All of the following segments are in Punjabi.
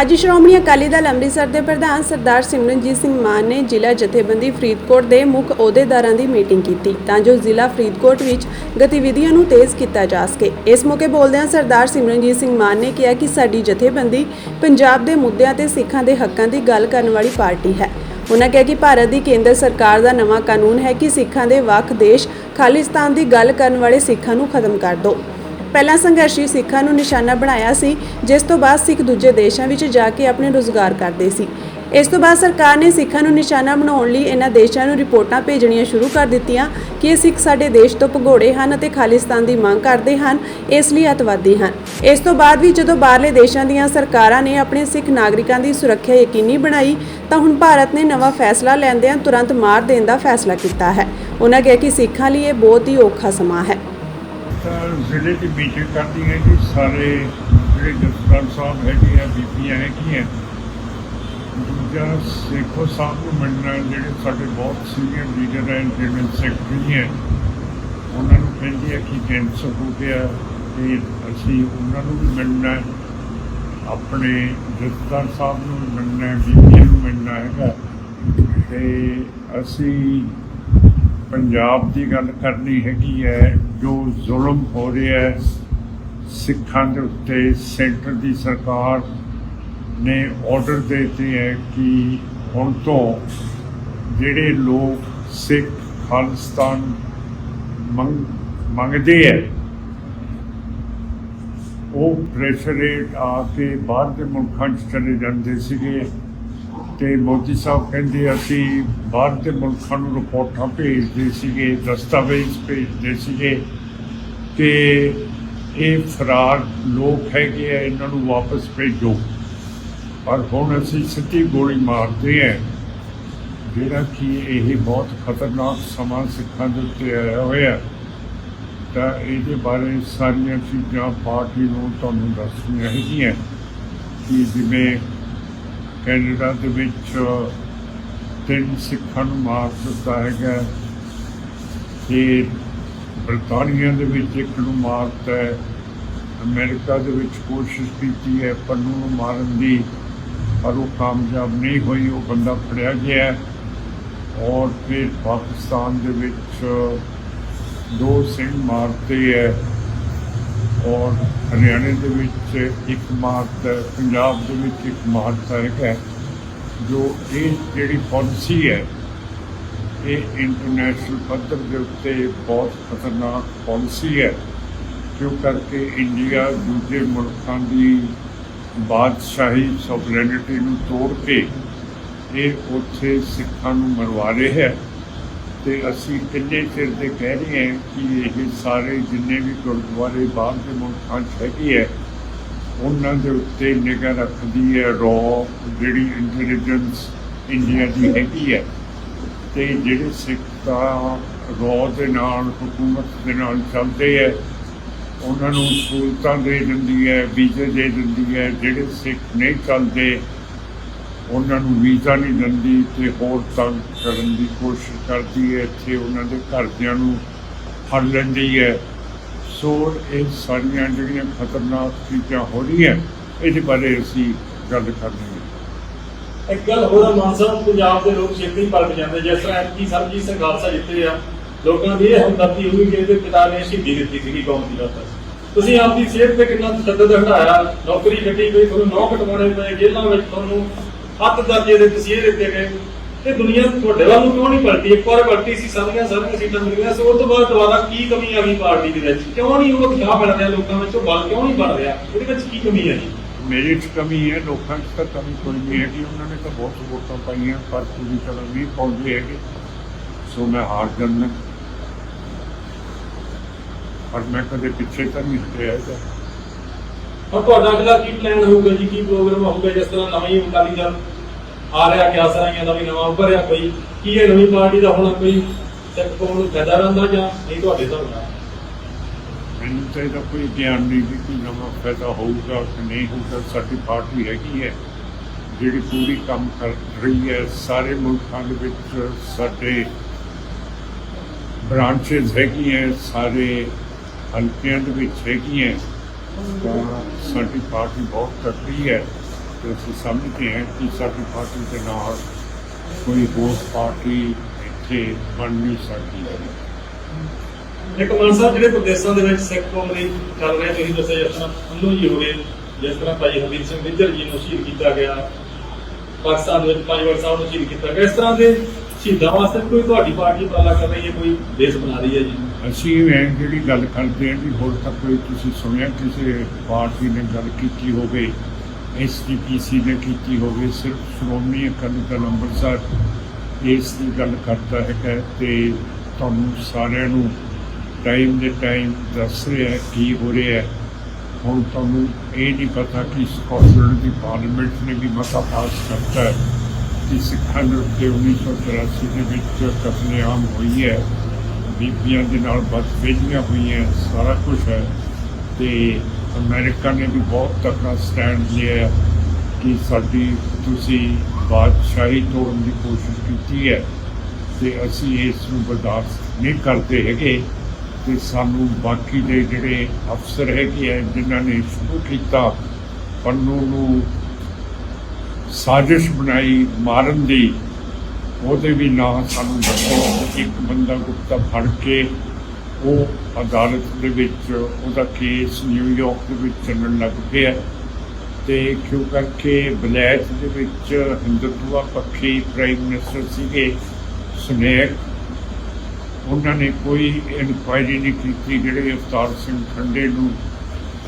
ਅੱਜ ਸ਼੍ਰੋਮਣੀ ਅਕਾਲੀ ਦਲ ਅੰਮ੍ਰਿਤਸਰ ਦੇ ਪ੍ਰਧਾਨ ਸਰਦਾਰ ਸਿਮਰਨਜੀਤ ਸਿੰਘ ਮਾਨ ਨੇ ਜ਼ਿਲ੍ਹਾ ਜਥੇਬੰਦੀ ਫਰੀਦਕੋਟ ਦੇ ਮੁੱਖ ਅਹੁਦੇਦਾਰਾਂ ਦੀ ਮੀਟਿੰਗ ਕੀਤੀ ਤਾਂ ਜੋ ਜ਼ਿਲ੍ਹਾ ਫਰੀਦਕੋਟ ਵਿੱਚ ਗਤੀਵਿਧੀਆਂ ਨੂੰ ਤੇਜ਼ ਕੀਤਾ ਜਾ ਸਕੇ। ਇਸ ਮੌਕੇ ਬੋਲਦਿਆਂ ਸਰਦਾਰ ਸਿਮਰਨਜੀਤ ਸਿੰਘ ਮਾਨ ਨੇ ਕਿਹਾ ਕਿ ਸਾਡੀ ਜਥੇਬੰਦੀ ਪੰਜਾਬ ਦੇ ਮੁੱਦਿਆਂ ਤੇ ਸਿੱਖਾਂ ਦੇ ਹੱਕਾਂ ਦੀ ਗੱਲ ਕਰਨ ਵਾਲੀ ਪਾਰਟੀ ਹੈ। ਉਹਨਾਂ ਕਿਹਾ ਕਿ ਭਾਰਤ ਦੀ ਕੇਂਦਰ ਸਰਕਾਰ ਦਾ ਨਵਾਂ ਕਾਨੂੰਨ ਹੈ ਕਿ ਸਿੱਖਾਂ ਦੇ ਵੱਖ ਦੇਸ਼ ਖਾਲਿਸਤਾਨ ਦੀ ਗੱਲ ਕਰਨ ਵਾਲੇ ਸਿੱਖਾਂ ਨੂੰ ਖਤਮ ਕਰ ਦਿਓ ਪਹਿਲਾਂ ਸੰਘਰਸ਼ੀ ਸਿੱਖਾਂ ਨੂੰ ਨਿਸ਼ਾਨਾ ਬਣਾਇਆ ਸੀ, ਜਿਸ ਤੋਂ ਬਾਅਦ ਸਿੱਖ ਦੂਜੇ ਦੇਸ਼ਾਂ ਵਿੱਚ ਜਾ ਕੇ ਆਪਣੇ ਰੁਜ਼ਗਾਰ ਕਰਦੇ ਸੀ। ਇਸ ਤੋਂ ਬਾਅਦ ਸਰਕਾਰ ਨੇ ਸਿੱਖਾਂ ਨੂੰ ਨਿਸ਼ਾਨਾ ਬਣਾਉਣ ਲਈ ਇਹਨਾਂ ਦੇਸ਼ਾਂ ਨੂੰ ਰਿਪੋਰਟਾਂ ਭੇਜਣੀਆਂ ਸ਼ੁਰੂ ਕਰ ਦਿੱਤੀਆਂ ਕਿ ਇਹ ਸਿੱਖ ਸਾਡੇ ਦੇਸ਼ ਤੋਂ ਭਗੌੜੇ ਹਨ ਅਤੇ ਖਾਲਿਸਤਾਨ ਦੀ ਮੰਗ ਕਰਦੇ ਹਨ, ਇਸ ਲਈ ਅਤਵਾਦੀ ਹਨ। ਇਸ ਤੋਂ ਬਾਅਦ ਵੀ ਜਦੋਂ ਬਾਹਰਲੇ ਦੇਸ਼ਾਂ ਦੀਆਂ ਸਰਕਾਰਾਂ ਨੇ ਆਪਣੇ ਸਿੱਖ ਨਾਗਰਿਕਾਂ ਦੀ ਸੁਰੱਖਿਆ ਯਕੀਨੀ ਬਣਾਈ, ਤਾਂ ਹੁਣ ਭਾਰਤ ਨੇ ਨਵਾਂ ਫੈਸਲਾ ਲੈਂਦਿਆਂ ਤੁਰੰਤ ਮਾਰ ਦੇਣ ਦਾ ਫੈਸਲਾ ਕੀਤਾ ਹੈ। ਉਹਨਾਂ ਕਿਹਾ ਕਿ ਸਿੱਖਾਂ ਲਈ ਇਹ ਬਹੁਤ ਹੀ ਔਖਾ ਸਮਾਂ ਹੈ। ਤਾਂ ਜ਼ਿਲ੍ਹੇ ਦੀ ਮੀਟਿੰਗ ਕਰਦੀ ਹੈ ਕਿ ਸਾਰੇ ਜਿਹੜੇ ਜਸਪਾਲ ਸਾਹਿਬ ਹੈਗੇ ਆ ਬੀਪੀਆਂ ਹੈਗੀਆਂ, ਦੂਜਾ ਸੇਖੋ ਸਾਹਿਬ ਨੂੰ ਮਿਲਣਾ, ਜਿਹੜੇ ਸਾਡੇ ਬਹੁਤ ਸੀਨੀਅਰ ਲੀਡਰ ਹੈ ਜਿਹੜੇ ਸੈਕਟਰੀ ਹੈ, ਉਹਨਾਂ ਨੂੰ ਕਹਿੰਦੀ ਹੈ ਕਿ ਕੈਂਸਰ ਹੋ ਗਿਆ ਤੇ ਅਸੀਂ ਉਹਨਾਂ ਨੂੰ ਵੀ ਮਿਲਣਾ ਆਪਣੇ ਜਥੇਦਾਰ ਸਾਹਿਬ ਨੂੰ ਵੀ ਮਿਲਣਾ ਹੈ ਨੂੰ ਮਿਲਣਾ ਹੈਗਾ, ਤੇ ਅਸੀਂ ਪੰਜਾਬ ਦੀ ਗੱਲ ਕਰਨੀ ਹੈਗੀ ਹੈ ਜੋ ਜ਼ੁਲਮ ਹੋ ਰਿਹਾ ਹੈ, ਸਿੱਖਾਂ ਦੇ ਉੱਤੇ, ਸੈਂਟਰ ਦੀ ਸਰਕਾਰ ਨੇ ਆਰਡਰ ਦੇ ਦਿੱਤੇ ਹੈ ਕਿ ਹੁਣ ਤੋਂ ਜਿਹੜੇ ਲੋਕ ਸਿੱਖ ਖਾਲਿਸਤਾਨ ਮੰਗ, ਮੰਗਦੇ ਹੈ, ਉਹ ਪ੍ਰੈਸ਼ਰ ਰੇਟ ਆ ਕੇ ਬਾਹਰ ਦੇ ਮੁਲਕਾਂ 'ਚ ਚਲੇ ਜਾਂਦੇ ਸੀਗੇ। ਤੇ ਮੋਦੀ ਸਾਹਿਬ ਕਹਿੰਦੇ ਅਸੀਂ ਬਾਹਰ ਦੇ ਮੁਲਕਾਂ ਨੂੰ ਰਿਪੋਰਟਾਂ ਭੇਜਦੇ ਸੀਗੇ, ਦਸਤਾਵੇਜ਼ ਭੇਜਦੇ ਸੀਗੇ ਕਿ ਇਹ ਫਰਾਰ ਲੋਕ ਹੈਗੇ ਆ, ਇਹਨਾਂ ਨੂੰ ਵਾਪਸ ਭੇਜੋ। ਪਰ ਹੁਣ ਅਸੀਂ ਸਿੱਧੀ ਗੋਲੀ ਮਾਰਦੇ ਹਾਂ ਜਿਹੜਾ ਕਿ ਇਹ ਬਹੁਤ ਖਤਰਨਾਕ ਸਮਾਂ ਸਿੱਖਾਂ ਦੇ ਉੱਤੇ ਆਇਆ ਹੋਇਆ। ਤਾਂ ਇਹਦੇ ਬਾਰੇ ਸਾਰੀਆਂ ਚੀਜ਼ਾਂ ਪਾਰਟੀ ਨੂੰ ਤੁਹਾਨੂੰ ਦੱਸਣੀਆਂ ਹੈਗੀਆਂ ਕਿ ਜਿਵੇਂ ਕੈਨੇਡਾ ਦੇ ਵਿੱਚ ਤਿੰਨ ਸਿੱਖਾਂ ਨੂੰ ਮਾਰ ਦਿੱਤਾ ਹੈਗਾ ਤੇ ਬਰਤਾਨੀਆ ਦੇ ਵਿੱਚ ਇੱਕ ਨੂੰ ਮਾਰਤਾ ਹੈ। ਅਮਰੀਕਾ ਦੇ ਵਿੱਚ ਕੋਸ਼ਿਸ਼ ਕੀਤੀ ਹੈ ਪੰਨੂ ਨੂੰ ਮਾਰਨ ਦੀ, ਪਰ ਉਹ ਕਾਮਯਾਬ ਨਹੀਂ ਹੋਈ, ਉਹ ਬੰਦਾ ਫੜਿਆ ਗਿਆ ਔਰ ਫਿਰ ਪਾਕਿਸਤਾਨ ਦੇ ਵਿੱਚ ਦੋ ਸਿੰਘ ਮਾਰਤੇ ਹੈ। ਔਰ ਹਰਿਆਣੇ ਦੇ ਵਿੱਚ ਇੱਕ ਮਾਰਤ ਹੈ ਪੰਜਾਬ ਦੇ ਵਿੱਚ ਇੱਕ ਮਾਰਤ ਹੈ, ਜੋ ਇਹ ਜਿਹੜੀ ਪਾਲਿਸੀ ਹੈ, ਇਹ ਇੰਟਰਨੈਸ਼ਨਲ ਪੱਧਰ ਦੇ ਉੱਤੇ ਬਹੁਤ ਖਤਰਨਾਕ ਪਾਲਿਸੀ ਹੈ। ਕਿਉਂ ਕਰਕੇ ਇੰਡੀਆ ਦੂਜੇ ਮੁਲਕਾਂ ਦੀ ਬਾਦਸ਼ਾਹੀ ਸੋਵਰੇਨਿਟੀ ਨੂੰ ਤੋੜ ਕੇ ਇਹ ਉੱਥੇ ਸਿੱਖਾਂ ਨੂੰ ਮਰਵਾ ਰਿਹਾ ਹੈ। ਤੇ ਅਸੀਂ ਕਿੰਨੇ ਚਿਰ ਦੇ ਕਹਿ ਰਹੇ ਹਾਂ ਕਿ ਇਹ ਸਾਰੇ ਜਿੰਨੇ ਵੀ ਗੁਰਦੁਆਰੇ ਬਾਹਰ ਦੇ ਮੁਲਕਾਂ 'ਚ ਹੈਗੇ ਹੈ ਉਹਨਾਂ ਦੇ ਉੱਤੇ ਨਿਗਾਹ ਰੱਖਦੀ ਹੈ ਰੋ ਜਿਹੜੀ ਇੰਟੈਲੀਜੈਂਸ ਇੰਡੀਆ ਦੀ ਹੈਗੀ ਹੈ। ਤੇ ਜਿਹੜੇ ਸਿੱਖ ਤਾਂ ਰੋ ਦੇ ਨਾਲ, ਹਕੂਮਤ ਦੇ ਨਾਲ ਚੱਲਦੇ ਹੈ ਉਹਨਾਂ ਨੂੰ ਸਹੂਲਤਾਂ ਦੇ ਦਿੰਦੀ ਹੈ, ਵੀਜ਼ੇ ਦੇ ਦਿੰਦੀ ਹੈ, ਜਿਹੜੇ ਸਿੱਖ ਨਹੀਂ ਚੱਲਦੇ ਉਹਨਾਂ ਨੂੰ ਵੀਜ਼ਾ ਨਹੀਂ ਦਿੰਦੀ ਤੇ ਹੋਰ ਤੰਗ ਕਰਨ ਦੀ ਕੋਸ਼ਿਸ਼ ਕਰਦੀ ਹੈ। ਇੱਥੇ ਉਹਨਾਂ ਦੇ ਘਰਦਿਆਂ ਨੂੰ ਫੜ ਲੈਂਦੀ ਹੈ। ਸੋ ਇਹ ਸਾਰੀਆਂ ਜਿਹੜੀਆਂ ਖਤਰਨਾਕ ਚੀਜ਼ਾਂ ਹੋ ਰਹੀਆਂ ਇਹਦੇ ਬਾਰੇ ਅਸੀਂ ਗੱਲ ਕਰਨੀ ਹੈ। ਇੱਕ ਗੱਲ ਹੋਰ ਆ, ਪੰਜਾਬ ਦੇ ਲੋਕ ਛੇਤੀ ਪਲਟ ਜਾਂਦੇ। ਜਿਸ ਤਰ੍ਹਾਂ ਐਤਕੀ ਸਰਜੀਤ ਸਿੰਘ ਖਾਲਸਾ ਜਿੱਤੇ ਆ ਲੋਕਾਂ ਦੀ ਇਹ ਹਮਦਰਦੀ ਹੋਈ ਕਿ ਇਹਦੇ ਪਿਤਾ ਨੇ ਸ਼ਹੀਦੀ ਦਿੱਤੀ ਸੀਗੀ ਕੌਮ ਦੀ ਖਾਤਰ ਤੁਸੀਂ ਆਪਦੀ ਸਿਹਤ ਤੇ ਕਿੰਨਾ ਤਸ਼ੱਦਦ ਹਟਾਇਆ ਨੌਕਰੀ ਛੱਡੀ ਗਈ ਤੁਹਾਨੂੰ ਨੌ ਕਟਵਾਉਣੇ ਪਏ ਜੇਲ੍ਹਾਂ ਵਿੱਚ ਤੁਹਾਨੂੰ ਹੱਥ ਦਰਜੇ ਦੇ ਤਸੀਹੇ ਦਿੱਤੇ ਗਏ, ਤੇ ਦੁਨੀਆ ਤੁਹਾਡੇ ਵੱਲ ਨੂੰ ਕਿਉਂ ਨਹੀਂ ਪਲਟੀ? ਇੱਕ ਵਾਰ ਪਲਟੀ ਸੀ, ਸਾਰੀਆਂ ਸਾਰੀਆਂ ਸੀਟਾਂ ਮਿਲੀਆਂ ਸੀ ਉਸ ਤੋਂ ਬਾਅਦ ਦੁਬਾਰਾ ਕੀ ਕਮੀ ਆ ਗਈ ਪਾਰਟੀ ਦੇ ਵਿੱਚ? ਕਿਉਂ ਨਹੀਂ ਉਹ ਖਿਆਲ ਬਣ ਰਿਹਾ ਲੋਕਾਂ ਵਿੱਚ ਉਹ ਬਲ ਕਿਉਂ ਨਹੀਂ ਬਣ ਰਿਹਾ? ਇਹਦੇ ਵਿੱਚ ਕੀ ਕਮੀ ਹੈ ਜੀ? ਮੇਰੇ ਕਮੀ ਹੈ, ਲੋਕਾਂ 'ਚ ਤਾਂ ਕਮੀ ਕੋਈ ਨਹੀਂ ਹੈਗੀ। ਉਹਨਾਂ ਨੇ ਤਾਂ ਬਹੁਤ ਵੋਟਾਂ ਪਾਈਆਂ, ਪਰ ਪੂਰੀ ਤਰ੍ਹਾਂ ਨਹੀਂ ਪਹੁੰਚੇ ਹੈਗੇ। ਸੋ ਮੈਂ ਹਾਰ ਜਾਂਦਾ। ਪਰ ਮੈਂ ਕਦੇ ਪਿੱਛੇ ਤਾਂ ਨਹੀਂ ਹਟਿਆ ਹੈਗਾ। ਹੁਣ ਤੁਹਾਡਾ ਅਗਲਾ ਕੀ ਪਲਾਨ ਹੋਊਗਾ ਜੀ? ਕੀ ਪ੍ਰੋਗਰਾਮ ਹੋਊਗਾ? ਜਿਸ ਤਰ੍ਹਾਂ ਨਵੀਂ ਅਕਾਲੀ ਦਲ ਆ ਰਿਹਾ ਕਿਆ ਸਰਾਈਆਂ ਦਾ ਵੀ ਨਵਾਂ ਉੱਭਰਿਆ ਕੋਈ? ਕੀ ਇਹ ਨਵੀਂ ਪਾਰਟੀ ਦਾ ਹੁਣ ਕੋਈ ਸਿੱਖ ਕੌਮ ਨੂੰ ਫਾਇਦਾ ਰਹਿੰਦਾ ਜਾਂ ਨਹੀਂ ਤੁਹਾਡੇ ਹਿਸਾਬ ਨਾਲ? ਮੈਨੂੰ ਤਾਂ ਇਹਦਾ ਕੋਈ ਗਿਆਨ ਨਹੀਂ ਕਿ ਕੀ ਨਵਾਂ ਫਾਇਦਾ ਹੋਊਗਾ ਕਿ ਨਹੀਂ ਹੋਊਗਾ। ਸਾਡੀ ਪਾਰਟੀ ਹੈਗੀ ਹੈ, ਜਿਹੜੀ ਪੂਰੀ ਕੰਮ ਕਰ ਰਹੀ ਹੈ। ਸਾਰੇ ਮੁਲਕਾਂ ਦੇ ਵਿੱਚ ਸਾਡੇ ਬ੍ਰਾਂਚਸ ਹੈਗੀਆਂ, ਸਾਰੇ ਹਲਕਿਆਂ ਦੇ ਵਿੱਚ ਹੈਗੀਆਂ। ਤਾਂ ਸਾਡੀ ਪਾਰਟੀ ਬਹੁਤ ਤਕੜੀ ਹੈ ਤੇ ਅਸੀਂ ਸਮਝਦੇ ਹਾਂ ਕਿ ਸਾਡੀ ਪਾਰਟੀ ਦੇ ਨਾਲ ਕੋਈ ਹੋਰ ਪਾਰਟੀ ਇੱਥੇ ਬਣ ਨਹੀਂ ਸਕਦੀ। ਹੈ ਇੱਕ ਮਾਨ ਸਾਹਿਬ, ਜਿਹੜੇ ਪ੍ਰਦੇਸ਼ਾਂ ਦੇ ਵਿੱਚ ਸਿੱਖ ਕੌਮ ਲਈ ਚੱਲ ਰਹੇ ਤੁਸੀਂ ਦੱਸਿਆ ਜਿਸ ਤਰ੍ਹਾਂ ਅੰਨੂ ਜੀ ਹੋਵੇ ਜਿਸ ਤਰ੍ਹਾਂ ਭਾਈ ਹਰਦੀਪ ਸਿੰਘ ਨਿੱਜਰ ਜੀ ਨੂੰ ਸ਼ਹੀਦ ਕੀਤਾ ਗਿਆ, ਪਾਕਿਸਤਾਨ ਦੇ ਵਿੱਚ ਪੰਜਵੜ ਸਾਹਿਬ ਨੂੰ ਸ਼ਹੀਦ ਕੀਤਾ ਗਿਆ, ਇਸ ਤਰ੍ਹਾਂ ਦੇ ਸ਼ਹੀਦਾਂ ਵਾਸਤੇ ਕੋਈ ਤੁਹਾਡੀ ਪਾਰਟੀ ਉਪਰਾਲਾ ਕਰ ਰਹੀ ਹੈ, ਕੋਈ ਦੇਸ਼ ਬਣਾ ਰਹੀ ਹੈ ਜੀ? ਅਸੀਂ ਇਹ ਜਿਹੜੀ ਗੱਲ ਕਰਦੇ ਹਾਂ ਵੀ ਹੋਰ ਤੱਕ ਕੋਈ ਤੁਸੀਂ ਸੁਣਿਆ ਕਿਸੇ ਪਾਰਟੀ ਨੇ ਗੱਲ ਕੀਤੀ ਹੋਵੇ ਐਸਡੀਪੀਸੀ ਨੇ ਕੀਤੀ ਹੋਵੇ, ਸਿਰਫ ਸ਼੍ਰੋਮਣੀ ਅਕਾਲੀ ਦਲ ਅੰਮ੍ਰਿਤਸਰ ਇਸ ਦੀ ਗੱਲ ਕਰਦਾ ਹੈਗਾ ਤੇ ਤੁਹਾਨੂੰ ਸਾਰਿਆਂ ਨੂੰ ਟਾਈਮ ਦੇ ਟਾਈਮ ਦੱਸ ਰਿਹਾ ਕੀ ਹੋ ਰਿਹਾ ਹੈ। ਹੁਣ ਤੁਹਾਨੂੰ ਇਹ ਨਹੀਂ ਪਤਾ ਕਿ ਸਕਾਟਲੈਂਡ ਦੀ ਪਾਰਲੀਮੈਂਟ ਨੇ ਵੀ ਮਤਾ ਪਾਸ ਕਰਤਾ ਹੈ ਕਿ ਸਿੱਖਾਂ ਦੇ ਉੱਤੇ 1984 ਦੇ ਵਿੱਚ ਕਤਲੇਆਮ ਹੋਈ ਹੈ। ਬੀਬੀਆਂ ਦੇ ਨਾਲ ਬਦਫੇਲੀਆਂ ਹੋਈਆਂ, ਸਾਰਾ ਕੁਝ ਹੈ। ਤੇ ਅਮਰੀਕਾ ਨੇ ਵੀ ਬਹੁਤ ਤਕੜਾ ਸਟੈਂਡ ਲਿਆ ਕਿ ਸਾਡੀ ਤੁਸੀਂ ਬਾਦਸ਼ਾਹੀ ਤੋੜਨ ਦੀ ਕੋਸ਼ਿਸ਼ ਕੀਤੀ ਹੈ ਤੇ ਅਸੀਂ ਇਸ ਨੂੰ ਬਰਦਾਸ਼ਤ ਨਹੀਂ ਕਰਦੇ ਹੈਗੇ। ਤੇ ਸਾਨੂੰ ਬਾਕੀ ਦੇ ਜਿਹੜੇ ਅਫਸਰ ਹੈਗੇ ਆ, ਜਿਨ੍ਹਾਂ ਨੇ ਸ਼ੁਰੂ ਕੀਤਾ, ਪੰਨੂ ਨੂੰ ਸਾਜ਼ਿਸ਼ ਬਣਾਈ ਮਾਰਨ ਦੀ ਉਹਦੇ ਵੀ ਨਾਂ ਸਾਨੂੰ ਦੱਸੋ। ਇੱਕ ਬੰਦਾ ਗੁਪਤਾ ਫੜ ਕੇ ਉਹ ਅਦਾਲਤ ਦੇ ਵਿੱਚ ਉਹਦਾ ਕੇਸ ਨਿਊਯਾਰਕ ਦੇ ਵਿੱਚ ਚੱਲਣ ਲੱਗ ਪਿਆ। ਤੇ ਕਿਉਂ ਕਰਕੇ ਬਲੈਕ ਦੇ ਵਿੱਚ ਹਿੰਦੂਤਵਾ ਪੱਖੀ ਪ੍ਰਾਈਮ ਮਿਨਿਸਟਰ ਸੀਗੇ ਸੁਨੇਕ ਉਹਨਾਂ ਨੇ ਕੋਈ ਇਨਕੁਆਇਰੀ ਨਹੀਂ ਕੀਤੀ ਜਿਹੜੇ ਅਵਤਾਰ ਸਿੰਘ ਖੰਡੇ ਨੂੰ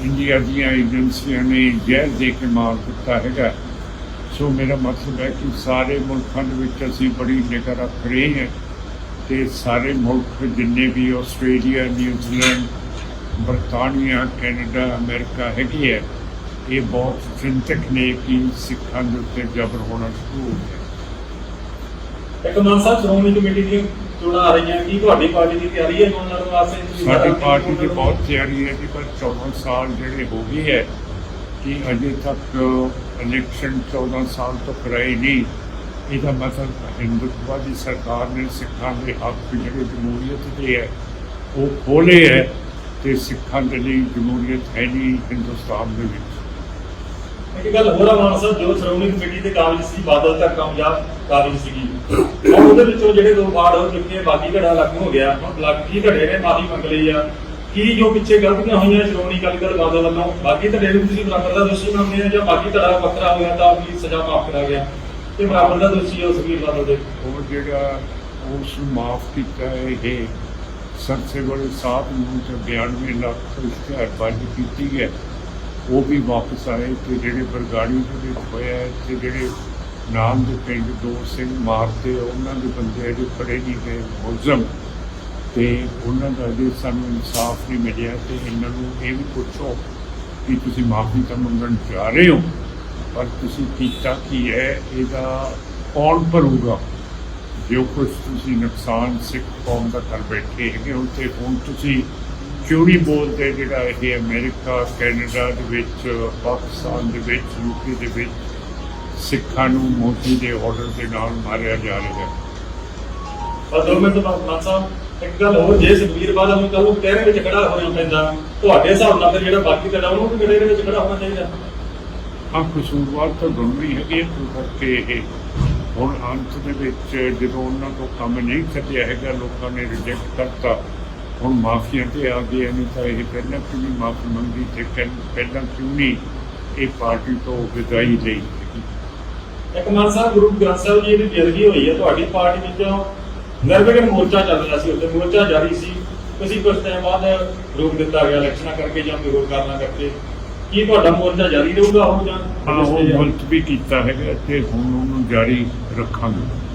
ਇੰਡੀਆ ਦੀਆਂ ਏਜੰਸੀਆਂ ਨੇ ਜ਼ਹਿਰ ਦੇ ਕੇ ਮਾਰ ਦਿੱਤਾ ਹੈਗਾ। ਸੋ ਮੇਰਾ ਮਤਲਬ ਹੈ ਕਿ ਸਾਰੇ ਮੁਲਕਾਂ ਦੇ ਵਿੱਚ ਅਸੀਂ ਬੜੀ ਨਿਗਰ ਰੱਖ ਰਹੇ ਹਾਂ ਤੇ ਸਾਰੇ ਮੁਲਕ ਜਿੰਨੇ ਵੀ ਆਸਟ੍ਰੇਲੀਆ ਨਿਊਜ਼ੀਲੈਂਡ ਬਰਤਾਨੀਆ ਕੈਨੇਡਾ ਅਮਰੀਕਾ ਹੈਗੀ ਹੈ ਇਹ ਬਹੁਤ ਚਿੰਤਕ ਨੇ ਕਿ ਸਿੱਖਾਂ ਦੇ ਉੱਤੇ ਜ਼ਬਰ ਹੋਣਾ ਸ਼ੁਰੂ ਹੋ ਗਿਆ। ਇੱਕ ਮਾਨ ਸਾਹਿਬ ਸ਼੍ਰੋਮਣੀ ਕਮੇਟੀ ਦੀਆਂ ਚੋਣਾਂ ਆ ਰਹੀਆਂ ਕੀ ਤੁਹਾਡੀ ਪਾਰਟੀ ਦੀ ਤਿਆਰੀ ਹੈ ਚੋਣ ਲੜਨ ਵਾਸਤੇ? ਸਾਡੀ ਪਾਰਟੀ ਦੀ ਬਹੁਤ ਤਿਆਰੀ ਹੈ ਜੀ ਪਰ 14 ਸਾਲ ਜਿਹੜੇ ਹੋ ਗਏ ਹੈ ਕਿ ਅਜੇ ਤੱਕ ਇਲੈਕਸ਼ਨ 14 ਸਾਲ ਤੋਂ ਕਰਾਈ ਨਹੀਂ। ਇਹਦਾ ਮਤਲਬ ਹਿੰਦੂਤਵਾ ਦੀ ਸਰਕਾਰ ਨੇ ਸਿੱਖਾਂ ਦੇ ਹੱਕ ਜਿਹੜੇ ਜਮਹੂਰੀਅਤ ਦੇ ਹੈ, ਉਹ ਖੋਲੇ ਹੈ ਤੇ ਸਿੱਖਾਂ ਦੇ ਲਈ ਜਮਹੂਰੀਅਤ ਹੈ ਨਹੀਂ ਹਿੰਦੁਸਤਾਨ ਦੇ ਵਿੱਚ। ਇੱਕ ਗੱਲ ਹੋਰ ਆ ਮਾਨਸਾ ਜੋ ਸ਼੍ਰੋਮਣੀ ਕਮੇਟੀ ਦੇ ਕਾਬਜ ਸੀ ਬਾਦਲ ਤੱਕ ਕਾਮਯਾਬ ਕਾਬਜ ਸੀਗੀ ਔਰ ਉਹਦੇ ਵਿੱਚੋਂ ਜਿਹੜੇ ਦੋ ਵਾਰਡ ਹੋ ਚੁੱਕੇ ਬਾਕੀ ਘੜਾ ਲਾਗੂ ਹੋ ਗਿਆ। ਹੁਣ ਬਾਕੀ ਘੜੇ ਨੇ, ਮਾਫੀ ਮੰਗ ਲਈ ਆ। ਕੀ ਜੋ ਪਿੱਛੇ ਗਲਤੀਆਂ ਹੋਈਆਂ ਸ਼੍ਰੋਮਣੀ ਅਕਾਲੀ ਦਲ ਬਾਦਲ ਵੱਲੋਂ, ਬਾਕੀ ਧੜੇ ਨੂੰ ਤੁਸੀਂ ਬਰਾਬਰ ਦਾ ਦੋਸ਼ੀ ਮੰਨਦੇ ਆ ਜਾਂ ਬਾਕੀ ਧੜਾ ਵੱਖਰਾ ਹੋਇਆ ਤਾਂ ਵੀ ਸਜ਼ਾ ਮਾਫ ਕਰਾ ਗਿਆ? ਤੇ ਬਰਾਬਰ ਦਾ ਦੋਸ਼ੀ ਹੈ ਸੁਖਬੀਰ ਬਾਦਲ ਦੇ। ਉਹ ਜਿਹੜਾ ਉਸ ਮਾਫ ਕੀਤਾ ਇਹ ਸਰਸੇ ਵਾਲੇ ਸਾਹਿਬ ਨੂੰ ਤੇ 92 ਲੱਖ ਇਸ਼ਤਿਹਾਰਬਾਜ਼ੀ ਕੀਤੀ ਹੈ, ਉਹ ਵੀ ਵਾਪਸ ਆਏ ਤੇ ਜਿਹੜੇ ਬਰਗਾੜੀ ਦੇ ਵਿੱਚ ਹੋਇਆ ਹੈ ਤੇ ਜਿਹੜੇ ਨਾਮ ਦੇ ਪਿੰਡ ਦੋ ਸਿੰਘ ਮਾਰਤੇ ਉਹਨਾਂ ਦੇ ਬੰਦੇ ਅਜੇ ਫੜੇ ਨਹੀਂ ਗਏ, ਮੁਲਜ਼ਮ ਤੇ ਉਹਨਾਂ ਦਾ ਜੇ ਸਾਨੂੰ ਇਨਸਾਫ ਨਹੀਂ ਮਿਲਿਆ ਤੇ ਇਹਨਾਂ ਨੂੰ ਇਹ ਵੀ ਪੁੱਛੋ ਕਿ ਤੁਸੀਂ ਮਾਫੀ ਤਾਂ ਮੰਗਣ ਜਾ ਰਹੇ ਹੋ, ਪਰ ਤੁਸੀਂ ਕੀਤਾ ਕੀ ਹੈ? ਇਹਦਾ ਕੌਣ ਭਰੂਗਾ? ਜੋ ਕੁਝ ਤੁਸੀਂ ਨੁਕਸਾਨ ਸਿੱਖ ਕੌਮ ਦਾ ਕਰ ਬੈਠੇ ਹੈਗੇ ਹੋ ਤੇ ਹੁਣ ਤੁਸੀਂ ਕਿਉਂ ਬੋਲਦੇ? ਜਿਹੜਾ ਇਹ ਅਮਰੀਕਾ, ਕੈਨੇਡਾ ਦੇ ਵਿੱਚ, ਪਾਕਿਸਤਾਨ ਦੇ ਵਿੱਚ ਯੂਕੇ ਦੇ ਵਿੱਚ ਸਿੱਖਾਂ ਨੂੰ ਮੋਦੀ ਦੇ ਆਰਡਰ ਦੇ ਨਾਲ ਮਾਰਿਆ ਜਾ ਰਿਹਾ ਹੈ। ਪਰ ਦੋ ਮਿੰਟ ਬਾਅਦ ਮਾਨ ਇੱਕ ਗੱਲ ਹੋਰ ਜੇ ਸੁਖਬੀਰ ਬਾਦਲ ਨੂੰ ਕਹੋ ਕਹਿਰੇ ਵਿੱਚ ਖੜਾ ਹੋਣਾ ਪੈਂਦਾ ਤੁਹਾਡੇ ਹਿਸਾਬ ਨਾਲ ਫਿਰ ਜਿਹੜਾ ਬਾਕੀ ਧੜਾ ਉਹਨੂੰ ਵੀ ਕਿਹੜੇ ਵਿੱਚ ਖੜਾ ਹੋਣਾ ਚਾਹੀਦਾ। ਹਾਂ ਕਸੂਰਵਾਰ ਤਾਂ ਹੀ ਹੈਗੇ ਕਿਉਂ ਕਰਕੇ ਇਹ ਹੁਣ ਅੰਤ ਦੇ ਵਿੱਚ ਜਦੋਂ ਉਹਨਾਂ ਤੋਂ ਕੰਮ ਨਹੀਂ ਚੱਲਿਆ ਹੈਗਾ ਲੋਕਾਂ ਨੇ ਰਿਜੈਕਟ ਕਰਤਾ ਹੁਣ ਮਾਫੀਆਂ ਤੇ ਆ ਗਏ ਨਹੀਂ ਤਾਂ ਇਹ ਪਹਿਲਾਂ ਕਿਉਂ ਨਹੀਂ ਮਾਫੀ ਮੰਗੀ ਤੇ ਪਹਿਲਾਂ ਕਿਉਂ ਨਹੀਂ ਇਹ ਪਾਰਟੀ ਤੋਂ ਵਿਦਾਈ ਲਈ ਇੱਕ ਮਾਨ ਸਾਹਿਬ ਗੁਰੂ ਗ੍ਰੰਥ ਸਾਹਿਬ ਜੀ ਦੀ ਬੇਅਦਬੀ ਹੋਈ ਹੈ ਤੁਹਾਡੀ ਪਾਰਟੀ ਵਿੱਚੋਂ ਨਿਰਵਿਘਨ ਮੋਰਚਾ ਚੱਲ ਰਿਹਾ ਸੀ ਉੱਥੇ ਮੋਰਚਾ ਜਾਰੀ ਸੀ। ਤੁਸੀਂ ਕੁਝ ਟਾਈਮ ਬਾਅਦ ਰੋਕ ਦਿੱਤਾ ਗਿਆ ਇਲੈਕਸ਼ਨਾਂ ਕਰਕੇ ਜਾਂ ਕੋਈ ਹੋਰ ਕਾਰਨਾਂ ਕਰਕੇ। ਕੀ ਤੁਹਾਡਾ ਮੋਰਚਾ ਜਾਰੀ ਰਹੂਗਾ ਉਹ ਜਾਂ ਹਾਂ ਉਹ ਮੁਲਤਵੀ ਕੀਤਾ ਹੈਗਾ ਤੇ ਹੁਣ ਉਹਨੂੰ ਜਾਰੀ ਰੱਖਾਂਗੇ।